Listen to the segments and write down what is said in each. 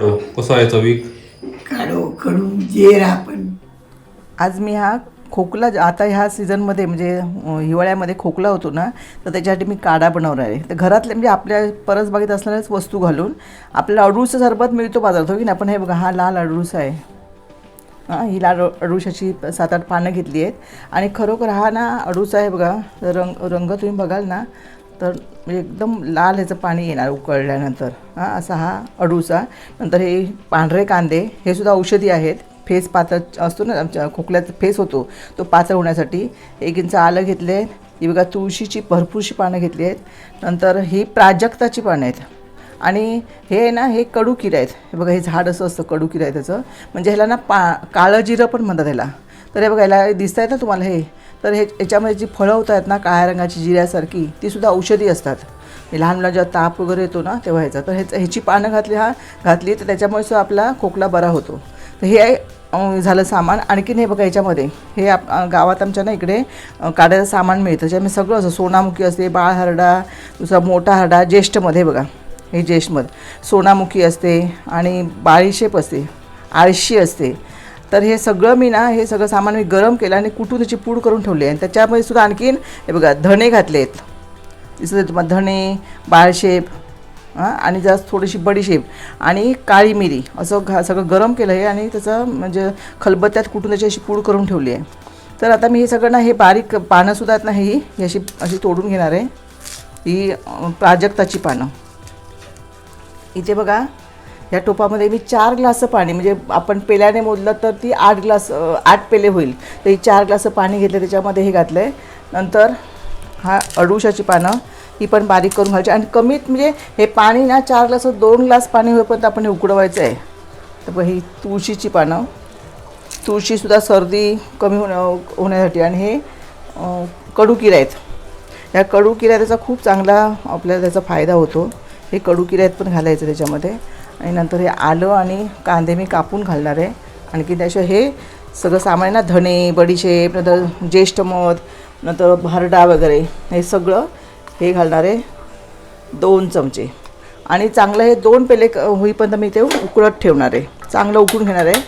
कसा आहे चवीक काढो कडू जेर आपण. आज मी हा खोकला आता ह्या सीझनमध्ये म्हणजे हिवाळ्यामध्ये खोकला होतो ना तर त्याच्यासाठी मी काढा बनवणार आहे. तर घरातले म्हणजे आपल्या परसबागेत असणाऱ्याच वस्तू घालून आपल्याला अडूळचं सरबत मिळतो बाजारात हो की नाही? आपण हे बघा हा लाल अडूळसा आहे. हां ही लाल अडूळशाची सात आठ पानं घेतली आहेत. आणि खरोखर हा ना अडूळसा आहे बघा तर रंग रंग तुम्ही बघाल ना तर म्हणजे एकदम लाल ह्याचं पाणी येणार उकळल्यानंतर. हां असा हा अडूसा नंतर हे पांढरे कांदे हे सुद्धा औषधी आहेत. फेस पातळ असतो ना आमच्या खोकल्यात फेस होतो. तो पातळ होण्यासाठी एक इंच आलं घेतले आहे ही बघा तुळशीची भरपूरशी पानं घेतली आहेत. नंतर ही प्राजक्ताची पानं आहेत. आणि हे आहे ना हे कडू किडे आहेत. हे बघा हे झाड असं असतं कडू किडे आहे त्याचं. म्हणजे ह्याला ना पा काळं जिरं पण म्हणतात ह्याला. तर हे बघा ह्याला दिसत आहेत ना तुम्हाला हे? तर हे याच्यामध्ये जी फळं होत आहेत ना काळ्या रंगाची जिऱ्यासारखी ती सुद्धा औषधी असतात. हे लहान मुलांना जेव्हा ताप वगैरे येतो ना तेव्हा ह्याचा. तर ह्याचं ह्याची पानं घातली हा घातली तर त्याच्यामुळे सुद्धा आपला खोकला बरा होतो. तर हे आहे झालं सामान. आणखीन हे बघा याच्यामध्ये हे आप गावात आमच्या ना इकडे काढायचं सामान मिळतं. त्याच्यामध्ये सगळं असं सोनामुखी असते बाळ हरडा दुसरा मोठा हरडा ज्येष्ठमध्ये बघा. हे ज्येष्ठमध्ये. सोनामुखी असते आणि बाळीशेप असते आळशी असते. तर हे सगळं मी ना हे सगळं सामान मी गरम केलं आणि कुठून त्याची पूड करून ठेवली आहे. आणि त्याच्यामध्ये सुद्धा आणखीन हे बघा धणे घातले आहेत दिसत तुम्हाला धणे बाळशेप हां आणि जास्त थोडीशी बडीशेप आणि काळी मिरी असं घा सगळं गरम केलं आहे आणि त्याचं म्हणजे खलबत्त्यात कुठून त्याची अशी पूड करून ठेवली आहे. तर आता मी हे सगळं ना हे बारीक पानंसुद्धा आहेत ना ही अशी अशी तोडून घेणार आहे. ही प्राजक्ताची पानं. इथे बघा या टोपामध्ये मी चार ग्लास पाणी म्हणजे आपण पेल्याने मोजलं तर ती आठ ग्लास आठ पेले होईल. तर ही चार ग्लास पाणी घेतलं त्याच्यामध्ये हे घातलं आहे नंतर हा अडुशाची पानं ही पण बारीक करून घालायची. आणि कमीत म्हणजे हे पाणी ना चार ग्लास दोन ग्लास पाणी होईपर्यंत आपण हे उकडवायचं आहे. तर बघ ही तुळशीची पानं. तुळशीसुद्धा सर्दी कमी होण्या होण्यासाठी आणि हे अं, कडू किरा आहेत. ह्या कडू त्याचा खूप चांगला आपल्याला त्याचा फायदा होतो. हे कडू किऱ्यात पण घालायचं त्याच्यामध्ये. आणि नंतर हे आलं आणि कांदे मी कापून घालणार आहे. आणखी त्याशिवाय हे सगळं सामान ना धणे बडीशेप नंतर ज्येष्ठ मध नंतर भरडा वगैरे हे सगळं हे घालणार आहे दोन चमचे. आणि चांगलं हे दोन पेले क- होईपर्यंत मी ते उकळत ठेवणार आहे. चांगलं उकळून घेणार आहे.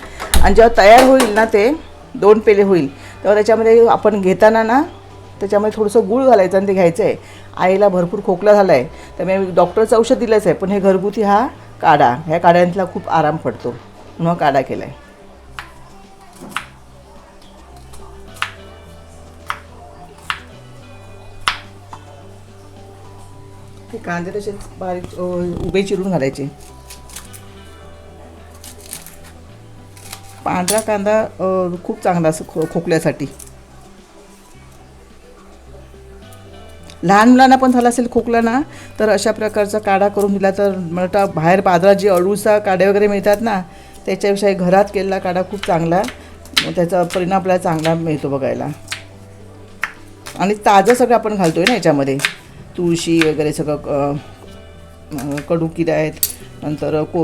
आणि जेव्हा तयार होईल ना ते दोन पेले होईल तेव्हा त्याच्यामध्ये आपण घेताना ना त्याच्यामध्ये थोडंसं गूळ घालायचं आणि ते घ्यायचं आहे. आईला भरपूर खोकला झाला आहे तर मी डॉक्टरचं औषध दिलंच आहे पण हे घरगुती हा काढा. ह्या काढ्यांतला खूप आराम पडतो. म्हणून काढा केला आहे हे कांदे तसेच बारीक उभे चिरून घालायचे. पांढरा कांदा खूप चांगला असं खो खोकल्यासाठी. लहान मुलांना पण झाला असेल खोकला ना तर अशा प्रकारचा काढा करून दिला तर मला बाहेर बाजारात जे अडूसा काढे वगैरे मिळतात ना त्याच्याविषयी घरात केलेला काढा खूप चांगला मग त्याचा परिणाम आपल्याला चांगला मिळतो बघायला. आणि ताजं सगळं आपण घालतो आहे ना याच्यामध्ये. तुळशी वगैरे सगळं अ, कडू आहेत नंतर को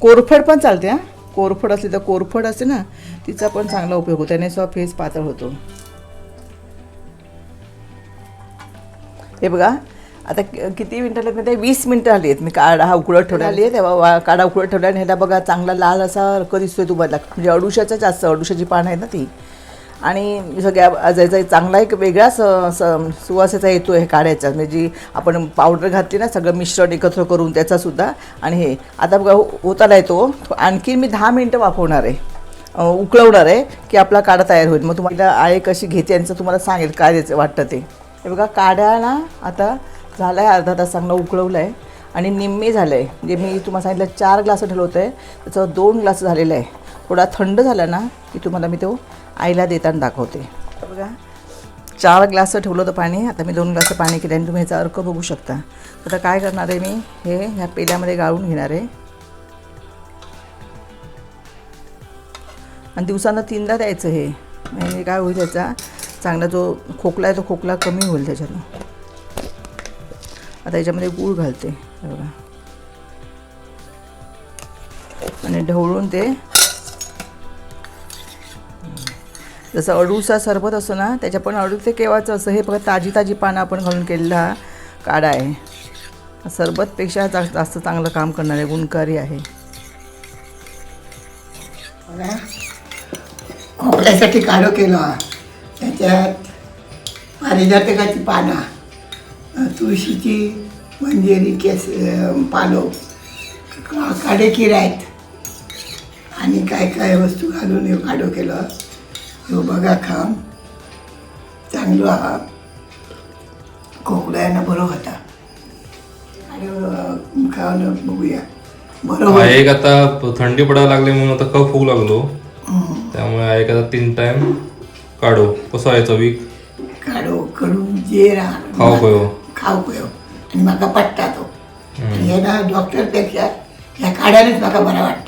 कोरफड पण चालते हां. कोरफड असली तर कोरफड असते ना तिचा पण चांगला उपयोग होतो त्याने सुद्धा फेस पातळ होतो. हे बघा आता किती मिनटं लागले ते वीस मिनटं आली आहेत मी काढा हा उकळत ठेवला आली आहे तेव्हा काढा उकळत ठेवला आणि ह्याला बघा चांगला लाल असा रक दिसतोय तुम्हाला म्हणजे अडुशाचा जास्त अडुशाची पानं आहे ना ती. आणि सगळ्या ज्याचा चांगला एक वेगळा स स- सुवासाचा येतो आहे काढ्याचा. म्हणजे जी आपण पावडर घातली ना सगळं मिश्रण एकत्र करून त्याचासुद्धा आणि हे आता बघा हो, होताला येतो आणखी मी दहा मिनटं वापरणार आहे. उकळवणार आहे की आपला काढा तयार होईल. मग तुम्हाला आळे कशी घेते यांचं तुम्हाला सांगेल काय द्यायचं वाटतं ते. हे बघा काढा ना आता झाला आहे अर्धा तास चांगला उकळवलं आहे आणि निम्मे झालं आहे म्हणजे मी तुम्हाला सांगितलं चार ग्लास ठेवलं आहे त्याचं दोन ग्लास झालेलं आहे. थोडा थंड झाला ना की तुम्हाला मी तो आईला देताना दाखवते. बघा चार ग्लास ठेवलं होतं पाणी. आता मी दोन ग्लास पाणी केलं आणि तुम्ही ह्याचा अर्क बघू शकता. आता काय करणार आहे मी? हे ह्या पेल्यामध्ये गाळून घेणार आहे. आणि दिवसानं तीनदा द्यायचं हे. म्हणजे काय होईल त्याचा चांगला जो खोकला आहे तो खोकला कमी होईल त्याच्यानं. आता याच्यामध्ये गूळ घालते हे बघा. आणि ढवळून ते जसं अडूचा सरबत असतो ना त्याच्या पण अडू ते केव्हाचं असं हे बघा ताजी ताजी पानं आपण घालून केलेला हा काढा आहे. सरबतपेक्षा जास्त जास्त चांगलं काम करणार आहे गुणकारी आहे. आपल्यासाठी काढो त्याच्यात पारिजातकाची पानं तुळशीची मंजेरी केस पालो काडे आहेत. आणि काय काय वस्तू घालून ह्यो काढो केलो. ह्यो बघा खाऊन. चांगलो हा खोकल्यानं बरो होता. आणि खाऊन बघूया. बरो हा होईल. एक आता थंडी पडायला लागली म्हणून आता कफ होऊ लागलो. त्यामुळे हा एक आता तीन टाइम काढो. कसो आहे चवीक काढो कडून जे राहा खाऊ पयो खाऊ पयो आणि म्हाका पडटा तो. हे ना डॉक्टरपेक्षा ह्या काड्यानच म्हाका बरा वाटता.